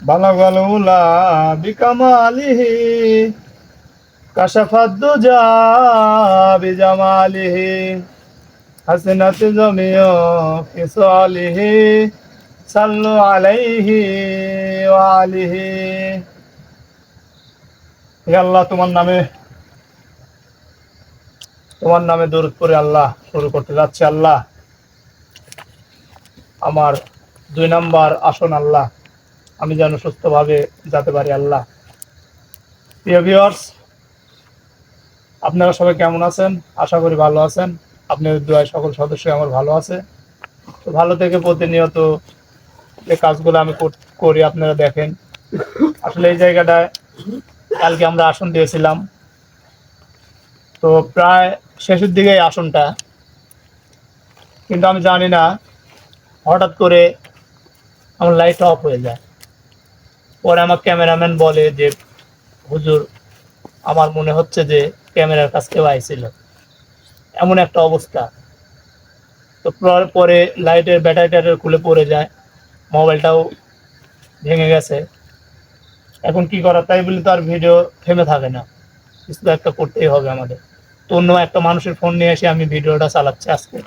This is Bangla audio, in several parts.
بلغ الأولى بكماله كشف الدجى بجماله حسنت جميع خصاله صلوا عليه وعليه হে আল্লাহ তোমার নামে তোমার নামে দরুদ করে আল্লাহ শুরু করতে যাচ্ছে আল্লাহ আমার দুই নাম্বার আসন আল্লাহ আমি যেন সুস্থভাবে যেতে পারি, আল্লাহ। প্রিয় আপনারা সবাই কেমন আছেন? আশা করি ভালো আছেন। আপনাদের দোয়ায় সকল সদস্য আমার ভালো আছে। তো ভালো থেকে প্রতিনিয়ত যে কাজগুলো আমি করি আপনারা দেখেন। আসলে এই জায়গাটায় কালকে আমরা আসন দিয়েছিলাম। তো প্রায় শেষের দিকে আসনটা। কিন্তু আমি জানি না, হঠাৎ করে আমার লাইট অফ হয়ে যায়। পরে আমার ক্যামেরাম্যান বলে যে, হুজুর, আমার মনে হচ্ছে যে ক্যামেরার কাছ কেউ আইছিল। এমন একটা অবস্থা। তো পর- লাইটের ব্যাটারি ট্যাটারি খুলে পড়ে যায়, মোবাইলটাও ভেঙে গেছে। এখন কি করা, তাই বলে তো আর ভিডিও থেমে থাকে না। কিছু তো একটা করতেই হবে আমাদের। তো অন্য একটা মানুষের ফোন নিয়ে এসে আমি ভিডিওটা চালাচ্ছি আজকে।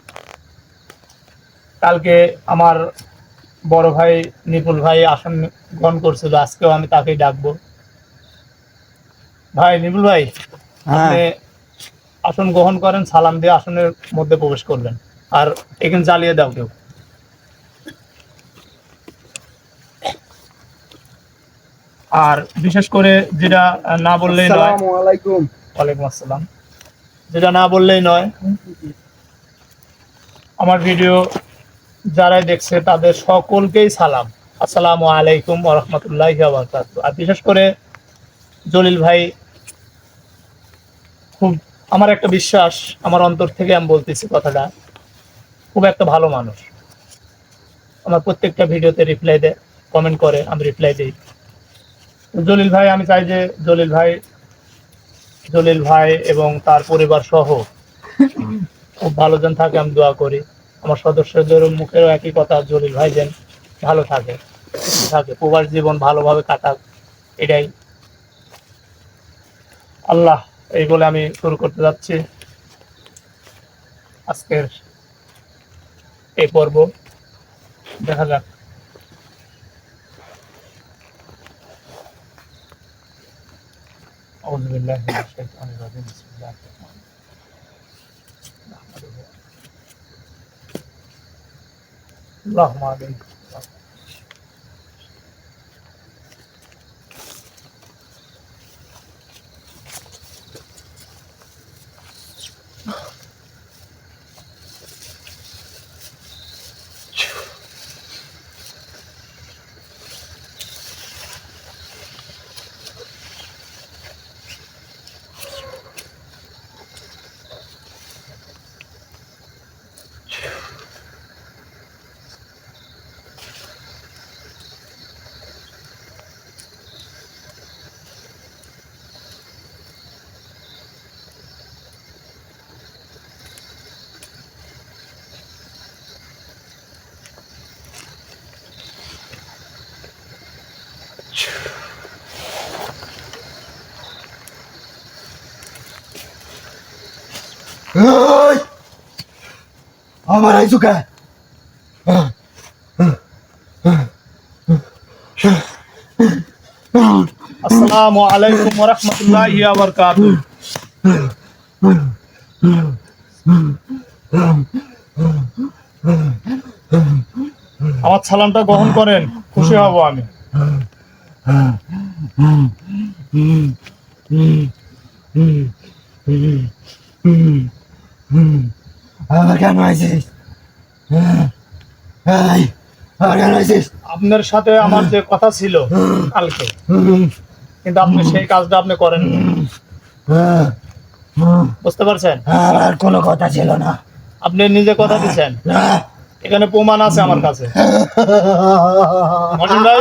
কালকে আমার বড় ভাই নিপুল ভাই আসন গ্রহণ করছিল আজকেও আমি তাকেই ডাকবো। ভাই নিপুল ভাই হ্যাঁ। আপনি আসন গ্রহণ করেন সালাম দিয়ে আসনের মধ্যে প্রবেশ করবেন আর এখানে জ্বালিয়ে দাও কেউ। আর বিশেষ করে যেটা না বললেই নয় ওয়ালাইকুম আসসালাম। যেটা না বললেই নয় আমার ভিডিও যারাই দেখছে তাদের সকলকেই সালাম। আসসালামু আলাইকুম ওরহমতুল্লাহ আর বিশেষ করে জলিল ভাই খুব আমার একটা বিশ্বাস আমার অন্তর থেকে আমি বলতেছি কথাটা। খুব একটা ভালো মানুষ। আমার প্রত্যেকটা ভিডিওতে রিপ্লাই দেয় কমেন্ট করে আমি রিপ্লাই দিই। জলিল ভাই আমি চাই যে জলিল ভাই জলিল ভাই এবং তার পরিবার সহ খুব ভালো যেন থাকে আমি দোয়া করি। আমার সদস্যদের মুখেরও একই কথা জলিল ভাই যেন ভালো থাকে থাকে প্রবাস জীবন ভালোভাবে কাটাক এটাই আল্লাহ এই বলে আমি শুরু করতে যাচ্ছি আজকের এই পর্ব দেখা যাক أعوذ بالله من الشيطان الرجيم بسم الله اللهم آمين. আমার আইসু কে আসসালামু আলাইকুম ওয়া রাহমাতুল্লাহি ওয়া বারাকাতুহু আমার সালামটা গ্রহণ করেন খুশি হব আমি আবার কেন আইছিস এই আবার কেন আপনার সাথে আমার যে কথা ছিল কালকে কিন্তু আপনি সেই কাজটা আপনি করেন হ্যাঁ, বুঝতে পারছেন? আমার কোনো কথা ছিল না। আপনি নিজে কথা দিচ্ছেন? না। এখানে প্রমাণ আছে আমার কাছে। ভাই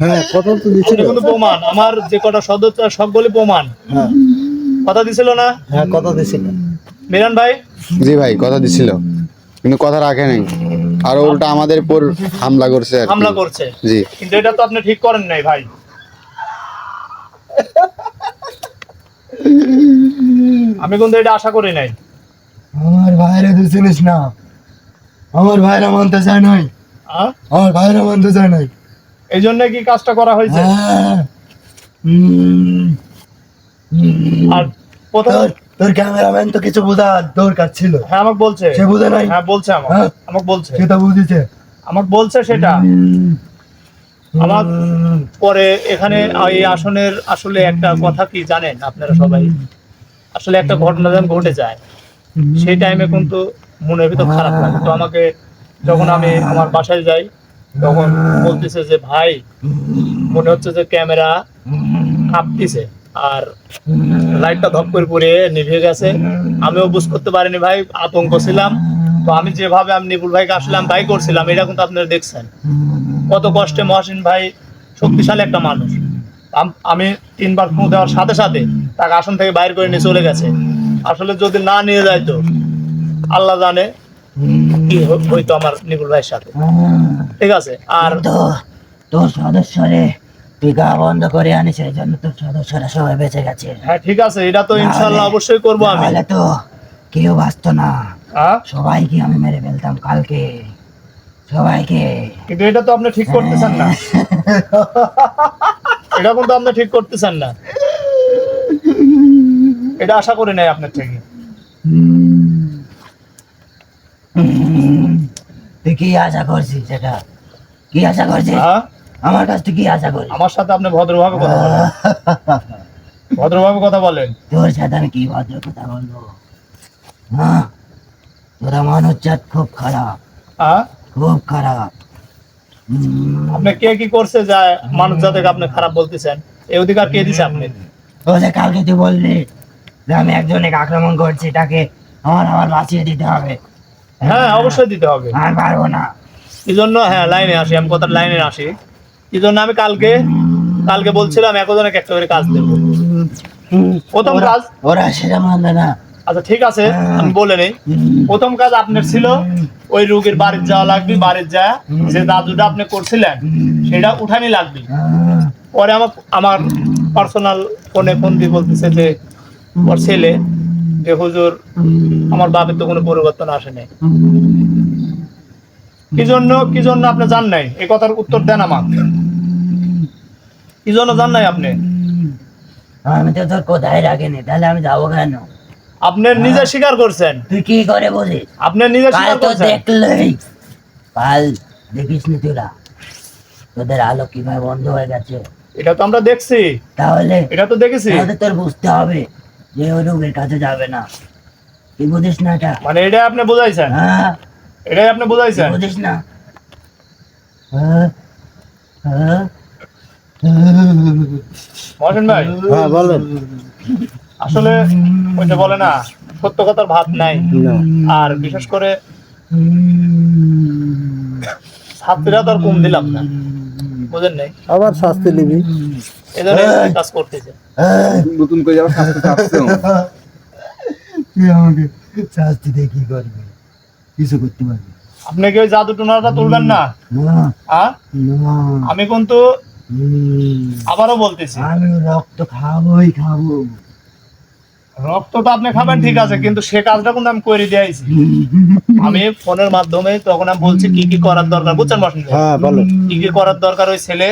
হ্যাঁ কথা তো এটা কিন্তু প্রমাণ। আমার যে কটা সদস্য সবগুলি প্রমাণ। হ্যাঁ। কথা দিছিল না? হ্যাঁ কথা দিছিল। মিরান ভাই জি ভাই কথা দিছিল। কিন্তু কথা রাখে নাই। আর উল্টা আমাদের উপর হামলা করছে আর কি। হামলা করছে। জি। কিন্তু এটা তো আপনি ঠিক করেন নাই ভাই। আমি কিন্তু এটা আশা করি নাই। আমার ভাইরে তুই চিনিস না। আমার ভাইরা মানতে চায় নাই। আহ? আমার ভাইরা মানতে চায় নাই। এই জন্য কি কাজটা করা হয়েছে? হ্যাঁ। আর প্রথম তোর তোর ক্যামেরাম্যান তো কিছু বোঝা দরকার ছিল। হ্যাঁ আমাকে বলছে। সে বুঝে নাই। হ্যাঁ বলছে আমাকে। হ্যাঁ। আমাকে বলছে। সেটা বুঝেছে। আমাকে বলছে সেটা। আমার পরে এখানে এই আসনের আসলে একটা কথা কি জানেন আপনারা সবাই? আসলে একটা ঘটনা যখন ঘটে যায়। সেই টাইমে কিন্তু মনের ভিতর খারাপ লাগে। তো আমাকে যখন আমি আমার বাসায় যাই তখন বলতেছে যে ভাই মনে হচ্ছে যে ক্যামেরা কাঁপতেছে। আর লাইটটা ধপ করে পড়ে নিভে গেছে। আমিও বুঝ করতে পারিনি ভাই, আতঙ্ক ছিলাম। তো আমি যেভাবে আমি নিপুল ভাইকে আসলাম ভাই করছিলাম, এটা কিন্তু আপনারা দেখছেন। কত কষ্টে মহাসিন ভাই শক্তিশালী একটা মানুষ। আম- তিনবার ফু দেওয়ার সাথে সাথে তাকে আসন থেকে বাইর করে নিয়ে চলে গেছে। আসলে যদি না নিয়ে যায় তো আল্লাহ জানে কি হইতো আমার নিপুল ভাইয়ের সাথে। ঠিক আছে, আর তো সদস্যরে তুই গা বন্ধ করে আনিস এই জন্য তোর সদস্যরা সবাই বেঁচে গেছে। হ্যাঁ ঠিক আছে এটা তো ইনশাল্লাহ অবশ্যই করব আমি। তাহলে তো কেউ বাঁচতো না। হ্যাঁ সবাইকে আমি মেরে ফেলতাম কালকে। সবাইকে। কিন্তু এটা তো আপনি ঠিক করতেছেন না। এটা কিন্তু আপনি ঠিক করতেছেন না। এটা আশা করি নাই আপনার থেকে। তুই কি আশা করছিস সেটা? কি আশা করছিস? হ্যাঁ আমার কাছ থেকে কি আশা করছিস আমার সাথে আপনি ভদ্রভাবে কথা বলেন। ভদ্রভাবে কথা বলেন। তোর সাথে আমি কি ভদ্র কথা বলব? হ্যাঁ তোরা মানুষ জাত খুব খারাপ। খুব খারাপ। আপনি কে কি করছে যা মানুষ জাতিকে আপনি খারাপ বলতেছেন? এই অধিকার কে দিছে আপনি ও যে কালকে তুই বললি যে আমি একজনকে আক্রমণ করছি তাকে আমার আমার বাঁচিয়ে দিতে হবে। হ্যাঁ অবশ্যই দিতে হবে। আর পারব না। এই জন্য হ্যাঁ লাইনে আসি আমি কথার লাইনে আসি। এই জন্য আমি কালকে কালকে বলছিলাম একজনকে একটা করে কাজ দেবো। প্রথম কাজ ওরা সেটা মানবে না। আচ্ছা ঠিক আছে আমি বলে নেই। প্রথম কাজ আপনার ছিল ওই রোগীর বাড়ির যাওয়া লাগবে বাড়ির যা যে দাদুটা আপনি করছিলেন সেটা উঠানি লাগবে। পরে আমার আমার পার্সোনাল ফোনে ফোন দিয়ে বলতেছে যে ওর ছেলে যে হুজুর আমার বাপের তো কোনো পরিবর্তন আসে নাই কি জন্য কি জন্য আপনি জান নাই? এই কথার উত্তর দেন আমার কি জন্য জান নাই আপনি? আমি তো তোর কোথায় রাখিনি তাহলে আমি যাব কেন? আপনি নিজে স্বীকার করছেন। তুই কি করে বুঝিস? আপনি নিজে স্বীকার তো করছেন। দেখলেই। কাল দেখিস নি তোরা তোদের আলো কীভাবে বন্ধ হয়ে গেছে? এটা তো আমরা দেখছি। তাহলে এটা তো দেখেছি। তাহলে তোর বুঝতে হবে যে ওই রোগের কাছে যাবে না। তুই বুঝিস না এটা? মানে এটা আপনি বুঝাইছেন? হ্যাঁ। এটাই আপনি বুঝাইছেন? বুঝিস না। হ্যাঁ হ্যাঁ ভাই হ্যাঁ বলেন। আসলে ওই যে বলে না সত্য কথার ভাত নাই। আর বিশেষ করে ছাত্রীরা তো আর কম দিলাম না। বুঝেন নাই? আবার শাস্তি নিবি। এদের কাজ করতেছে। হ্যাঁ নতুন করে যাওয়ার শাস্তি চাচ্ছে তুই আমাকে শাস্তি দিয়ে কি করবি? কিছু করতে পারবি। আপনি কি ওই জাদু টুনাটা তুলবেন না? না। হ্যাঁ না। আমি কিন্তু আবারও বলতেছি। আমি রক্ত খাবোই খাব। রক্ত তো আপনি খাবেন ঠিক আছে কিন্তু সে কাজটা কিন্তু আমি করে দিয়েছি আমি ফোনের মাধ্যমে তখন আমি বলছি কি কি করার দরকার বুঝছেন ভাই? হ্যাঁ বলেন কি কি করার দরকার ওই ছেলে?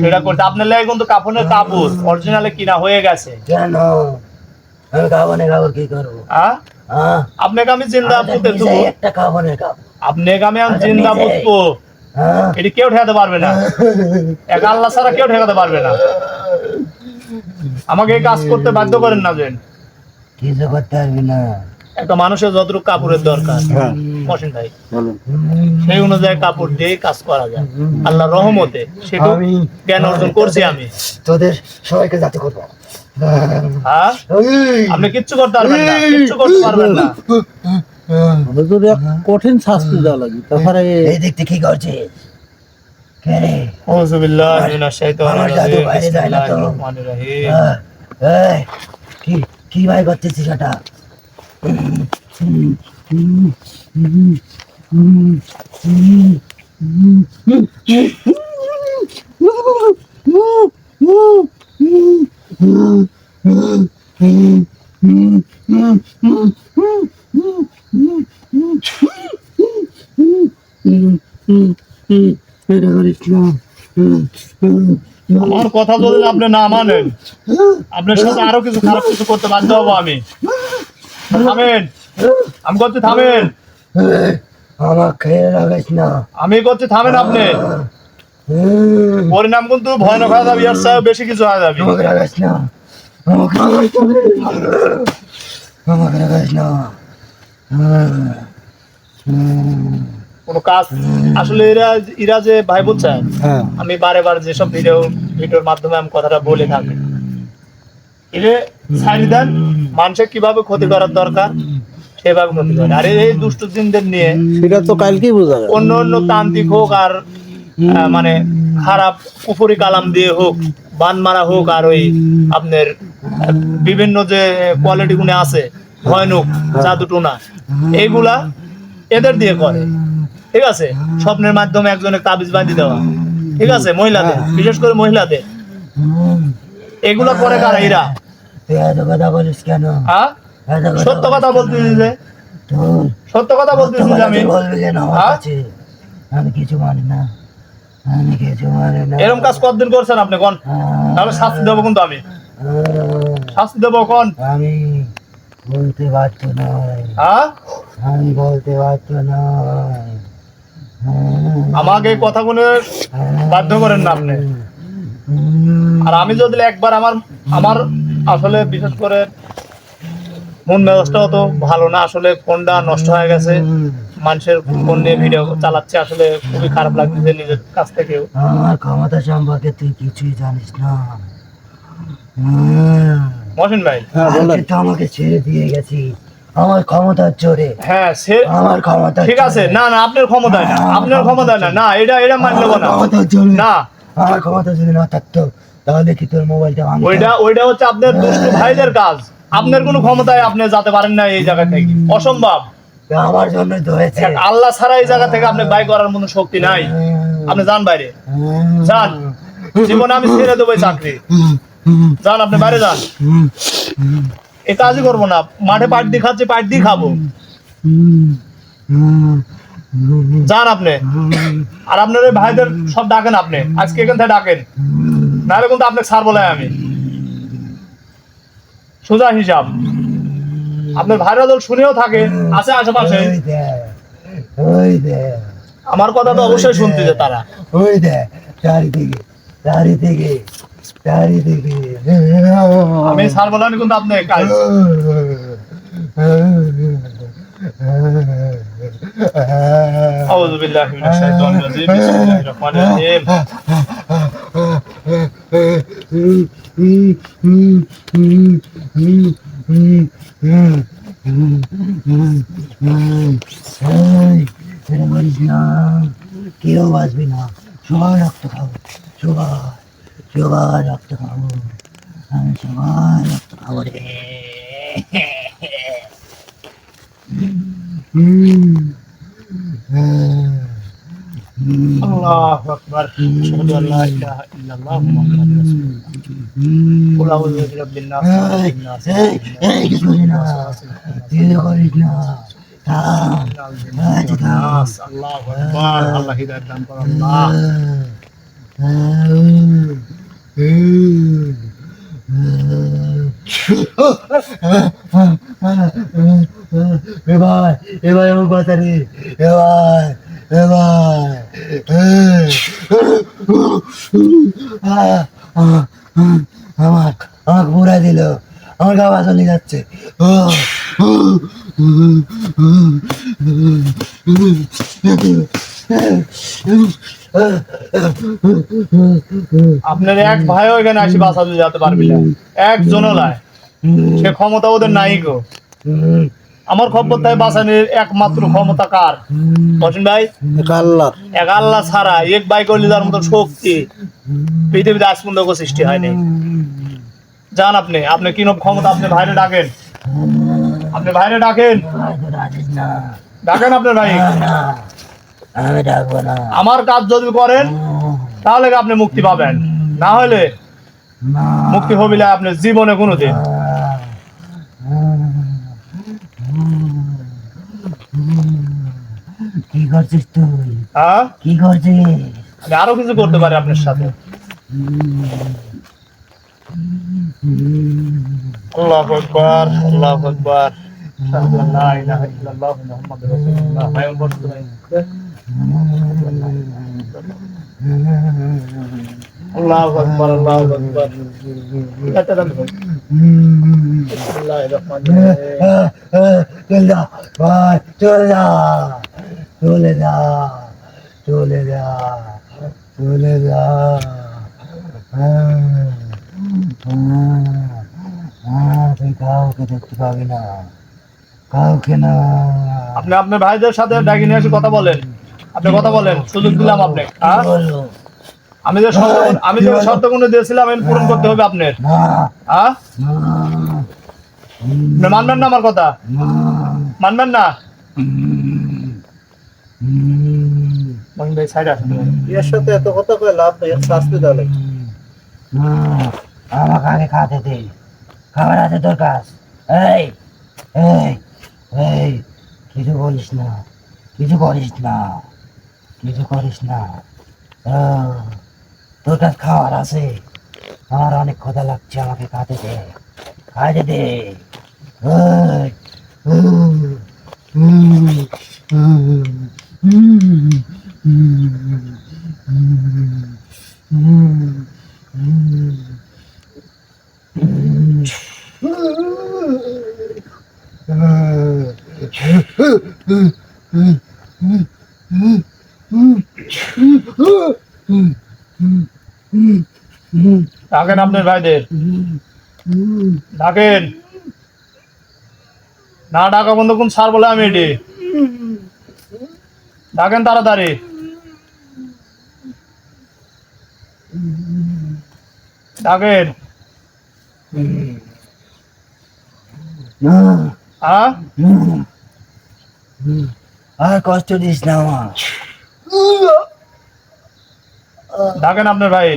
সেটা করতে। আপনার লাগে কিন্তু কাপড়ের কাপড় অরিজিনালে কিনা হয়ে গেছে। কেন? আমি না খাব কি করব? হ্যাঁ হ্যাঁ আপনাকে আমি জিন্দা পুঁতে দেবো একটা আপনাকে আমি আমি জিন্দা। হ্যাঁ। এটি কেউ ঠেকাতে পারবে না। এক আল্লাহ ছাড়া কেউ ঠেকাতে পারবে না। আমাকে এই কাজ করতে বাধ্য করেন না যেন। কিছু করতে পারবি না। একটা মানুষের যতটুকু কাপড়ের দরকার হ্যাঁ। ভাই। সেই অনুযায়ী কাপড় দিয়ে কাজ করা যায়। আল্লাহ রহমতে সেটু আমি- জ্ঞান অর্জন করছি আমি। তোদের সবাইকে যাতে করব। হ্যাঁ আপনি কিচ্ছু করতে পারবেন না কিচ্ছু করতে পারবেন না কঠিন শাস্তি দেওয়া লাগে এই দেখতে কি করছে কে ভাই করতেছিস ওটা আমার কথা যদি আপনি না মানেন। আপনার সাথে আরও কিছু খারাপ কিছু করতে বাধ্য হব আমি। থামেন। আমি করছি থামেন। খেয়ে লাগাইস না। আমি করছি থামেন আপনি। পরিণাম কিন্তু ভয়ানক হয়ে যাবে চেয়েও বেশি কিছু হয়ে যাবে আমাকে লাগাইস না। আমাকে লাগাইস না। আমাকে লাগাইস না। কোনো কাজ? আসলে এরা এরা যে ভাই বলছেন হ্যাঁ। আমি বারে বারে যেসব ভিডিও ভিডিওর মাধ্যমে আমি কথাটা বলে থাকি। এরে ছাড়ি দেন মানুষের কীভাবে ক্ষতি করার দরকার সেভাবে ক্ষতি করে। আর এই দুষ্ট দিনদের নিয়ে সেটা তো কালকেই বোঝা অন্য অন্য তান্ত্রিক হোক আর মানে খারাপ উপরি কালাম দিয়ে হোক বান মারা হোক আর ওই আপনার, বিভিন্ন যে কোয়ালিটি গুনে আছে, ভয়ানক জাদু টোনা এইগুলা এদের দিয়ে করে। ঠিক আছে? স্বপ্নের মাধ্যমে একজনের তাবিজ বাঁধি দেওয়া। ঠিক আছে? মহিলাদের, বিশেষ করে মহিলাদের। এগুলো করে কারা এরা? সত্য কথা বলতেছি যে, সত্য কথা বলতেছি আমি কিছু মানি না। এরকম কাজ কতদিন করছেন আপনি কোন? তাহলে শাস্তি দেবো কিন্তু আমি। শাস্তি দেবো কোন? আমি বলতে পারতো নয়। হ্যাঁ? আমি বলতে পারতো নয়। হ্যাঁ, আমাকে এই কথাগুলো বাধ্য করেন না আপনি। আর আমি যদি একবার আমার আমার আসলে বিশেষ করে মন মেজাজটাও তো ভালো না আসলে ফোনটা নষ্ট হয়ে গেছে। মানুষের ফোন নিয়ে ভিডিও চালাচ্ছে আসলে খুবই খারাপ লাগতেছে নিজের কাছ থেকেও। আমার ক্ষমতা সম্পর্কে তুই কিছুই জানিস না। মহসিন ভাই। হ্যাঁ তো আমাকে ছেড়ে দিয়ে গেছি। আমার ক্ষমতার জোরে হ্যাঁ সে আমার ক্ষমতা ঠিক আছে না না আপনার ক্ষমতায় না আপনার ক্ষমতায় না না এটা এটা মানলে না। ক্ষমতার জোরে না। আমার ক্ষমতা যদি না থাকতো তাহলে কি তোর মোবাইলটা ভাঙতো? ওইটা ওইটা হচ্ছে আপনার দুষ্ট ভাইদের কাজ। আপনার কোনো ক্ষমতায় আপনি যেতে পারেন না এই জায়গা থেকে। অসম্ভব। আমার জন্য তো হয়েছে আল্লাহ ছাড়া এই জায়গা থেকে আপনি বাই করার মতো শক্তি নাই। আপনি যান বাইরে। যান। আমি ছেড়ে দেবো চাকরি। যান, আপনি বাইরে যান। করব না। মাঠে পাট দিয়ে খাচ্ছি, পাট দিয়ে খাব। যান আপনি। আর আপনার ওই ভাইদের সব ডাকেন আপনি। আজকে এখান থেকে ডাকেন। নাহলে কিন্তু আপনাকে ছাড় বলে আমি। সোজা হিসাব। আপনার ভাইরা দল শুনেও থাকে আছে আশেপাশে ওই দেখ ওই দেখ আমার কথা তো অবশ্যই শুনতেছে তারা ওই দেখ চারিদিকে চারিদিকে চারিদিকে আমি ছাড় বলে কিন্তু আপনি কাজ أعوذ بالله من الشيطان الرجيم بسم الله الرحمن الرحيم এই, এটা করিস না কেউ বাঁচবি না সবার রক্ত খাব সবার সবার রক্ত খাব আমি সবার রক্ত খাব الله أكبر أشهد أن لا إله إلا الله محمد رسول الله قل أعوذ برب الناس ملك الناس এই, এই, কিছু করিস না কিছু করিস না থাম আচ্ছা থাম الناس الله أكبر الله هداية দান করো আল্লাহ এবার এবার আমার কথা রে এবার আমার আমাকে পুরা দিল আমার গা চলে যাচ্ছে আপনার এক ভাইও এখানে আসি বাঁচাতে যেতে পারবি না। একজনও নাই। সে ক্ষমতা ওদের নাই গো। আমার খবর তাই বাঁচানোর একমাত্র ক্ষমতা কার? বসেন ভাই? এক আল্লাহ এক আল্লাহ ছাড়া এক বাই করলে যার মতো শক্তি পৃথিবীতে আজ পর্যন্ত কোনো সৃষ্টি হয়নি। যান আপনি আপনি কি নব ক্ষমতা আপনি ভাইরে ডাকেন? আপনি ভাইরে ডাকেন? ডাকেন আপনার ভাই। আমি ডাকবো না। আমার কাজ যদি করেন তাহলে আপনি মুক্তি পাবেন। না হলে মুক্তি হবিলে আপনার জীবনে কোনোদিন। কি করছিস তুই? হ্যাঁ? কি করছিস? আমি আরও কিছু করতে পারি আপনার সাথে। আল্লাহ আকবার আল্লাহ আকবার। লা ইলাহা ইল্লাল্লাহ মুহাম্মাদুর রাসূলুল্লাহ। আল্লাহু আকবার আল্লাহু আকবার। চলে যা ভাই চলে যা চলে যা চলে যা চলে যা কাউকে দেখতে পাবি না কাউকে না আপনি আপনার ভাইদের সাথে ডাকি নিয়ে এসে কথা বলেন। আপনি কথা বলেন। সুযোগ দিলাম আপনি? আমি যে শর্ত আমি যে শর্তগুলো দিয়েছিলাম আমি পূরণ করতে হবে আপনার। না হ্যাঁ মানবেন না আমার কথা। মানবেন না? হুম। ভাই সাইড আসুন। এর সাথে এত কথা কয়ে লাভ নেই শাস্তি আমাকে আগে খাতে দে। খাবার আছে তোর কাছ। এই এই এই কিছু বলিস না কিছু করিস না কিছু করিস না। তোর কাছ খাবার আছে। আমার অনেক ক্ষুধা লাগছে আমাকে খাতে দে খাইতে দে এই, ডাকেন আপনার ভাইদের। ডাকেন। না ডাকা বন্ধ কোন সার বলে আমি এটি। ডাকেন তাড়াতাড়ি। ডাকেন। হ্যাঁ আর কষ্ট দিস না আমার। ডাকেন আপনার ভাই?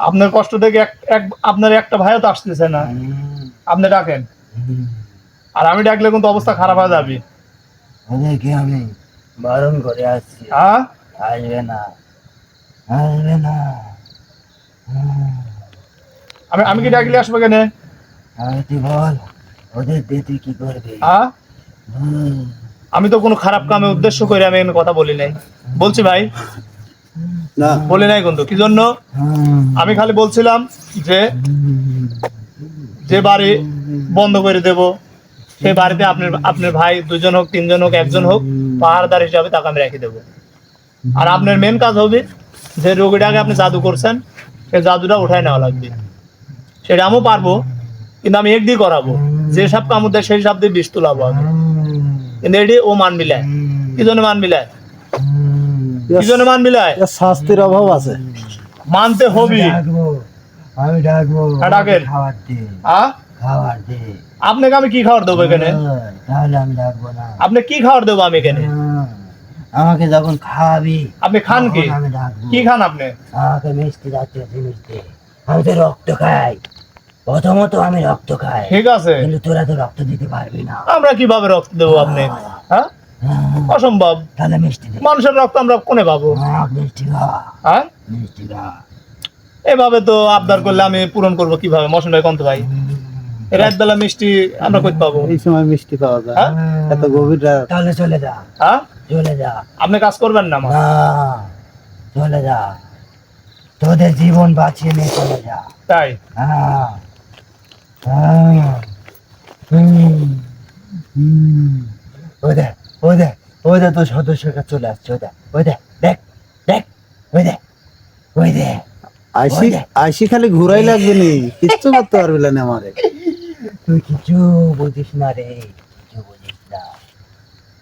আপনার কষ্ট দেখে এক আপনার একটা ভাইও তো আসতেছে না। আপনি ডাকেন। আর আমি ডাকলে কিন্তু অবস্থা খারাপ হয়ে যাবে। ওদেরকে আমি বারণ করে আসছি। হ্যাঁ? আসবে না। আসবে না। আমি আমি কি ডাকলে আসব কেন? তুই বল ওদের দিয়ে তুই কি করবি? হ্যাঁ। আমি তো কোনো খারাপ কামে উদ্দেশ্য করে আমি কথা বলি নাই। বলছি ভাই। না। বলি নাই কিন্তু কি জন্য? আমি খালি বলছিলাম যে যে বাড়ি বন্ধ করে দেব সেই বাড়িতে আপনার আপনার ভাই দুজন হোক তিনজন হোক একজন হোক পাহাড়দার হিসাবে তাকে আমি রেখে দেবো। আর আপনার মেন কাজ হবে যে রোগীটাকে আপনি জাদু করছেন সেই জাদুটা উঠায় নেওয়া লাগবে। সেটা আমিও পারব কিন্তু আমি এক দিয়ে করাবো। যে সব কাম দেয় সেই সব দিয়ে বিষ তুলাবো আমি। কিন্তু এটি ও মান মিলায় কি জন্য মান মিলায় কি জন্য মান মিলায় শাস্তির অভাব আছে। মানতে হবি। আমি ডাকবো। হ্যাঁ, ডাকেন। খাবার দে আ খাবার দে আপনাকে আমি কি খাবার দেবো এখানে? হ্যাঁ, তাহলে আমি ডাকবো না। আপনি কি খাবার দেবো আমি এখানে? আমাকে যখন খাওয়াবি আপনি খান কি? কি খান আপনি? আমাকে মিষ্টি জাতীয় জিনিস দে। আমি তো রক্ত খাই। প্রথমত আমি রক্ত খাই। ঠিক আছে। কিন্তু তোরা তো রক্ত দিতে পারবি না। আমরা কীভাবে রক্ত দেবো আপনি? হ্যাঁ। অসম্ভব। তাহলে মিষ্টি মানুষের রক্ত আমরা কোনে পাবো? হ্যাঁ, মিষ্টি হ্যাঁ? মিষ্টি খা এভাবে তো আবদার করলে আমি পূরণ করব কীভাবে? মশন ভাই কন্ত ভাই। রাত বেলা মিষ্টি আমরা কই পাবো? এই সময় মিষ্টি পাওয়া যায়। হ্যাঁ? এত গভীর রাত। তাহলে চলে যা। হ্যাঁ? চলে যা। আপনি কাজ করবেন না আমার? না। চলে যা। তোদের জীবন বাঁচিয়ে নিয়ে চলে যা। তাই? হ্যাঁ। সদস্যরা চলে আসছে দেখ দেখ আইসি আইসি খালি ঘুরাই লাগবে নি। কিচ্ছু করতে পারবি না আমারে। তুই কিছু বুঝিস না রে কিছু বুঝিস না।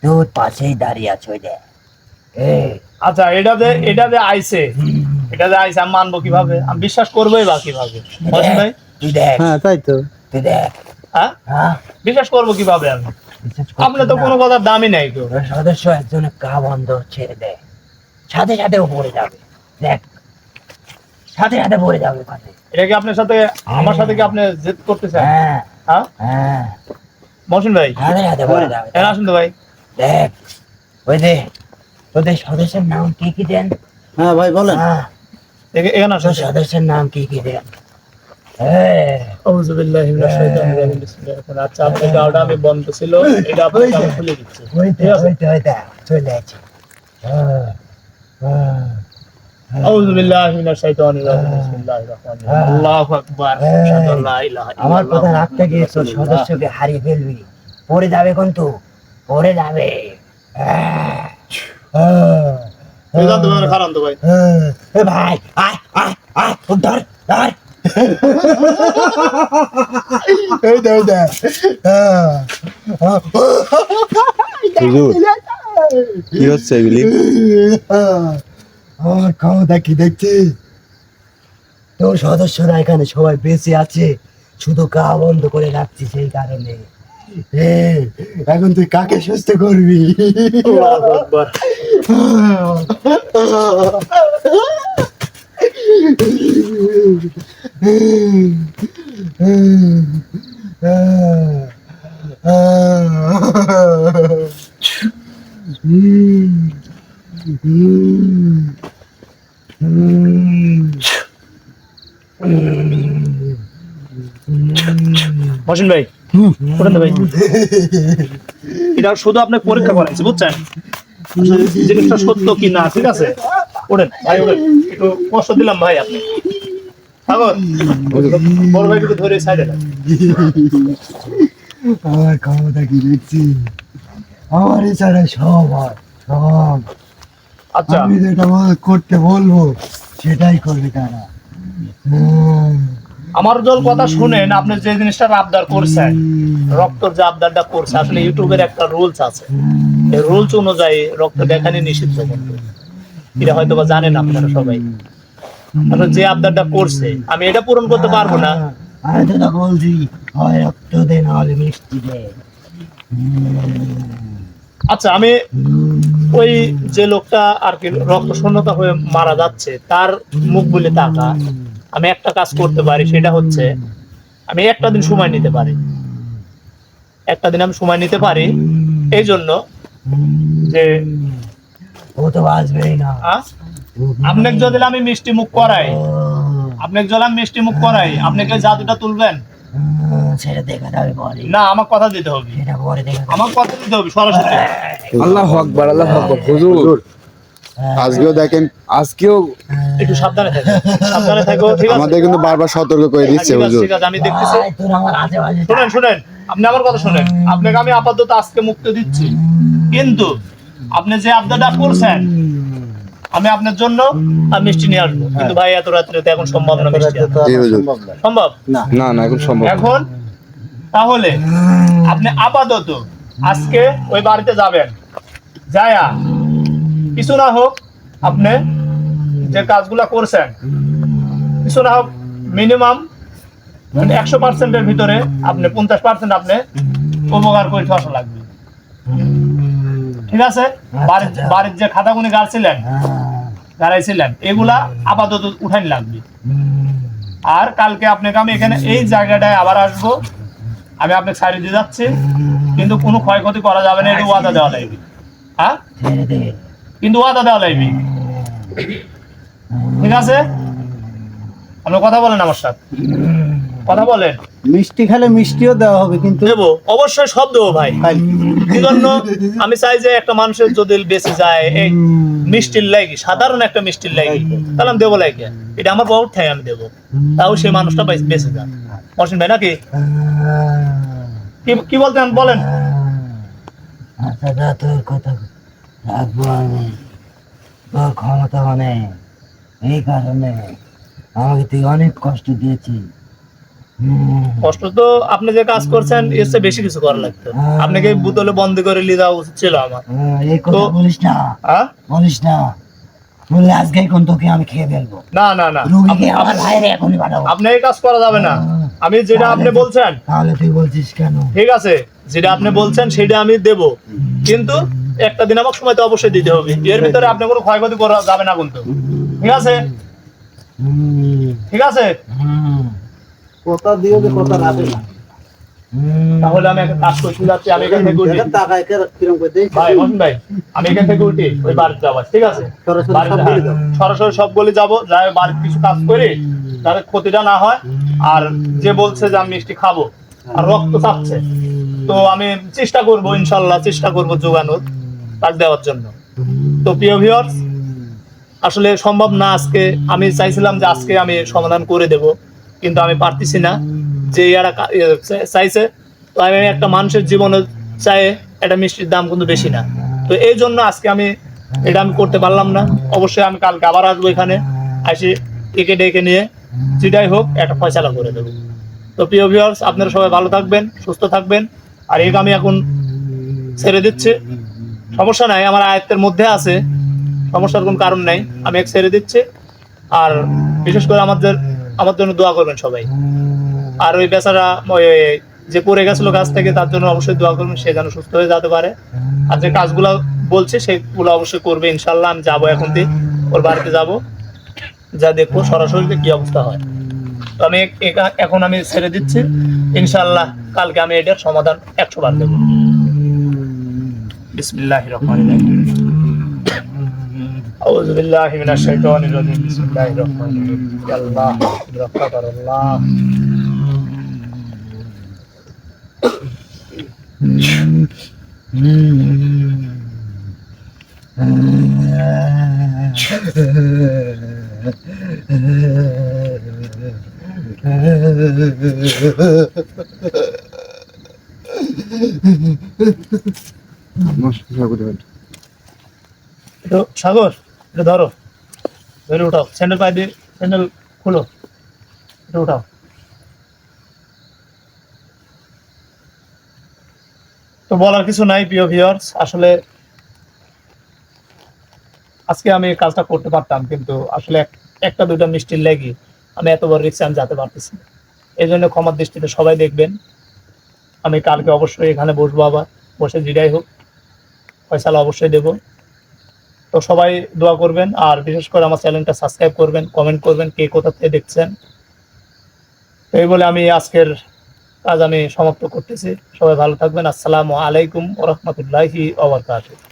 তোর পাশেই দাঁড়িয়ে আছে ওই দেখ। আচ্ছা এটা যে এটা যে আইছে এটা যে আইছে আমি মানবো কীভাবে? আমি বিশ্বাস করবোই বা কীভাবে। ভাই। তুই দেখ। হ্যাঁ তাই তো। তুই দেখ। হ্যাঁ? হ্যাঁ? বিশ্বাস করব কীভাবে আমি? বিশ্বাস আপনি তো কোনো? কথার দামই নাই ওর সদস্য একজনের কা বন্ধ ছেড়ে দেয় সাথে সাথে ও পড়ে যাবে। দেখ। সাথে সাথে পড়ে যাবে পাশে এটা কি আপনার সাথে আমার সাথে কি আপনি জেদ করতেছেন হ্যাঁ। হ্যাঁ? হ্যাঁ। মহসিন ভাই? সাথে সাথে পড়ে যাবে। হ্যাঁ আসুন তো ভাই। দেখ। ওই দে তোদের সদস্যের নাম কি কি দেন? হ্যাঁ ভাই বলেন। হ্যাঁ। এখানে আসুন। সদস্যের নাম কি কি দেন? আচ্ছা আপনার গাওটা আমি বন্ধ ছিল এটা আপনাকে আমি খুলে দিচ্ছি। ঠিক আছে? চলে আছে। হ্যাঁ হ্যাঁ। ইলাহা আমার কথা রাখতে গিয়ে সদস্যকে হারিয়ে ফেলবি। পড়ে যাবে কিন্তু পড়ে যাবে। হ্যাঁ, হ্যাঁ, তো ভাই। হ্যাঁ। ভাই আয় আয় আয় ধর ধর দে দে হুজুর কি হচ্ছে এগুলি আমার ক্ষমতা কি দেখছি তোর সদস্যরা এখানে সবাই বেঁচে আছে শুধু গা বন্ধ করে রাখছি সেই কারণে এখন তুই কাকে সুস্থ করবি মহসিন ভাই ওঠেন ভাই। এটা শুধু আপনি পরীক্ষা করাইছি, বুঝছেন? জিনিসটা সত্য কি না, ঠিক আছে? ওঠেন, ভাই, ওঠেন। একটু কষ্ট দিলাম ভাই আপনি। থাকুন বড় ভাই একটু ধরে সাইডে আমার ক্ষমতা কি দেখছি? আমার এছাড়া সব সব। আচ্ছা। আমি যেটা করতে বলব সেটাই করবে তারা। আমার জল কথা শুনেন আপনি যে জিনিসটা আবদার করছেন রক্তর যে আবদারটা করছে আসলে ইউটিউবের একটা রুলস আছে। এই রুলস অনুযায়ী রক্ত দেখানি নিষিদ্ধ কিন্তু এটা হয়তো বা জানেন আপনারা সবাই। আসলে যে আবদারটা করছে আমি এটা পূরণ করতে পারব না। আমি তো তা বলছি হয় রক্ত দে নাহলে মিষ্টি দে। আচ্ছা আমি ওই যে লোকটা আর কি রক্ত শূন্যতা হয়ে মারা যাচ্ছে তার মুখ বলে তাকা। আমি একটা কাজ করতে পারি সেটা হচ্ছে আমি একটা দিন সময় নিতে পারি। একটা দিন আমি সময় নিতে পারি এই জন্য যে ও তো বাঁচবেই না। আপনাকে যদি আমি মিষ্টি মুখ করাই আপনাকে যদি আমি মিষ্টি মুখ করাই আপনি কি জাদুটা তুলবেন? সেটা দেখা যাবে পরে। না আমার কথা দিতে হবে। সেটা পরে দেখা আমার কথা দিতে হবে সরাসরি। আল্লাহ আকবার আল্লাহ আকবার হুজুর। আজকেও দেখেন আজকেও একটু সাবধানে থাকো সাবধানে থাকো ঠিক আছে? আমাদের কিন্তু বারবার সতর্ক করে দিচ্ছে হুজুর। ঠিক আছে আমি দেখতেছি। শুনেন শুনেন আপনি আমার কথা শুনেন। আপনাকে আমি আপাতত আজকে মুক্তি দিচ্ছি। কিন্তু আপনি যে আবদারটা করছেন আমি আপনার জন্য মিষ্টি নিয়ে আসব। কিন্তু ভাই এত রাত্রে তো এখন সম্ভব না মিষ্টি সম্ভব না। না। না। এখন সম্ভব এখন তাহলে আপনি আপাতত আজকে ওই বাড়িতে যাবেন। যায়া কিছু না হোক আপনি যে কাজগুলা করছেন কিছু না হোক মিনিমাম মানে একশো পার্সেন্টের ভিতরে আপনি পঞ্চাশ পার্সেন্ট আপনি উপকার করে আসা লাগবে। ঠিক আছে? বাড়ির বাড়ির যে খাতাগুনি গাড়ছিলেন গাড়াইছিলেন এগুলা আপাতত উঠান লাগবে আর কালকে আপনাকে আমি এখানে এই জায়গাটায় আবার আসব। আমি আপনাকে সাইড দিয়ে যাচ্ছি। কিন্তু কোনো ক্ষয়ক্ষতি করা যাবে না এটা ওয়াদা দেওয়া লাগবে। হ্যাঁ? কিন্তু ওয়াদা দেওয়া লাগবে। ঠিক আছে? আপনি কথা বলেন আমার সাথে। কথা বলেন। মিষ্টি খেলে মিষ্টিও দেওয়া হবে কিন্তু দেবো অবশ্যই সব দেবো ভাই। জন্য আমি চাই যে একটা মানুষের যদি বেঁচে যায় এই মিষ্টির লাগি সাধারণ একটা মিষ্টির লাগি তাহলে আমি দেবো লাগে। এটা আমার বহুত ঠাই আমি দেবো। তাও সেই মানুষটা বেঁচে- বেঁচে যান মহসিন ভাই নাকি? কি কি বলতেন বলেন। আচ্ছা যা তোর কথা রাখব আমি তোর ক্ষমতা অনেক এই কারণে আমাকে তুই অনেক কষ্ট দিয়েছি হুম, কষ্ট তো আপনি যে কাজ করছেন এর চেয়ে বেশি কিছু করা লাগতো। আপনাকে বোতলে বন্দি করে নিয়ে যাওয়া উচিত ছিল আমার। তো- বলিস না। হ্যাঁ? বলিস না। বললে আজকে কোন তোকে আমি খেয়ে ফেলব। না না না। রুগীকে আমার ভাইরে এখনই পাঠাবো। এই কাজ করা যাবে না। আমি যেটা আপনি বলছেন তাহলে তুই বলছিস কেন? ঠিক আছে যেটা আপনি বলছেন সেটা আমি দেব। কিন্তু একটা দিন আমাকে সময় তো অবশ্যই দিতে হবে। এর ভিতরে আপনি কোনো ক্ষয়ক্ষতি করা যাবে না কিন্তু। ঠিক আছে? ঠিক আছে? হুম, কথা দিও যে কথা রাখে না। তাহলে আমি একটা কাজ করতে যাচ্ছি আমি এখান থেকে উঠি। টাকা একে কিরম করে দেই ভাই ভাই আমি এখান থেকে উঠি ওই বাড়িতে যাব ঠিক আছে? সরাসরি সব বলে যাব যাই বাড়ির কিছু কাজ করে যাতে ক্ষতিটা না হয়। আর যে বলছে যে আমি মিষ্টি খাব আর রক্ত চাচ্ছে তো আমি চেষ্টা করব ইনশাল্লাহ চেষ্টা করব যোগানোর তাক দেওয়ার জন্য। তো প্রিয় ভিউয়ার্স আসলে সম্ভব না আজকে। আমি চাইছিলাম যে আজকে আমি সমাধান করে দেব। কিন্তু আমি পারতেছি না যে এরা ইয়ে চাইছে। তো আমি একটা মানুষের জীবনে চাই একটা মিষ্টির দাম কিন্তু বেশি না। তো এই জন্য আজকে আমি এটা আমি করতে পারলাম না। অবশ্যই আমি কালকে আবার আসব এখানে এসে একে ডেকে নিয়ে। যেটাই হোক, একটা ফয়সালা করে দেবো। তো প্রিয় ভিউয়ার্স আপনারা সবাই ভালো থাকবেন, সুস্থ থাকবেন। আর এই আমি এখন ছেড়ে দিচ্ছি। সমস্যা নাই, আমার আয়ত্তের মধ্যে আছে। সমস্যার কোনো কারণ নাই। আমি এক ছেড়ে দিচ্ছি। আর বিশেষ করে আমাদের আমার জন্য দোয়া করবেন সবাই। আর ওই বেচারা যে পড়ে গেছিল গাছ থেকে, তার জন্য অবশ্যই দোয়া করবেন, সে যেন সুস্থ হয়ে যেতে পারে। আর যে কাজগুলো বলছে, সেগুলো অবশ্যই করবে ইনশাল্লাহ আমি যাব এখন দিয়ে, ওর বাড়িতে যাব। যা দেখব, সরাসরি কি অবস্থা হয়। তো আমি এখন আমি ছেড়ে দিচ্ছি। ইনশাল্লাহ কালকে আমি এটার সমাধান একশো বার দেবো। বিসমিল্লাহ রহমান আউযু বিল্লাহি মিনাশ শাইতানির রাজিম বিসমিল্লাহির রহমানির রহিম আল্লাহ রক্ষা সাগর এটা ধরো। ধরে উঠাও। স্যান্ডেল পায়ে দিয়ে স্যান্ডেল খুলো। এটা উঠাও। তো বলার কিছু নাই, প্রিয় ভিউয়ার্স আসলে আজকে আমি কাজটা করতে পারতাম, কিন্তু আসলে এক- একটা দুইটা মিষ্টির লেগে আমি এত বড় রিক্সে আমি যেতে পারতেছি এই জন্য ক্ষমার দৃষ্টিতে সবাই দেখবেন। আমি কালকে অবশ্যই এখানে বসবো আবার। বসে যেটাই হোক, পয়সালা অবশ্যই দেবো। তো সবাই দোয়া করবেন, আর বিশেষ করে আমার চ্যানেলটা সাবস্ক্রাইব করবেন কমেন্ট করবেন কে কোথা থেকে দেখছেন। এই বলে আমি আজকের কাজ আমি সমাপ্ত করতেছি। সবাই ভালো থাকবেন। আসসালামু আলাইকুম ওরহমতুল্লাহি ওবরকাতুহ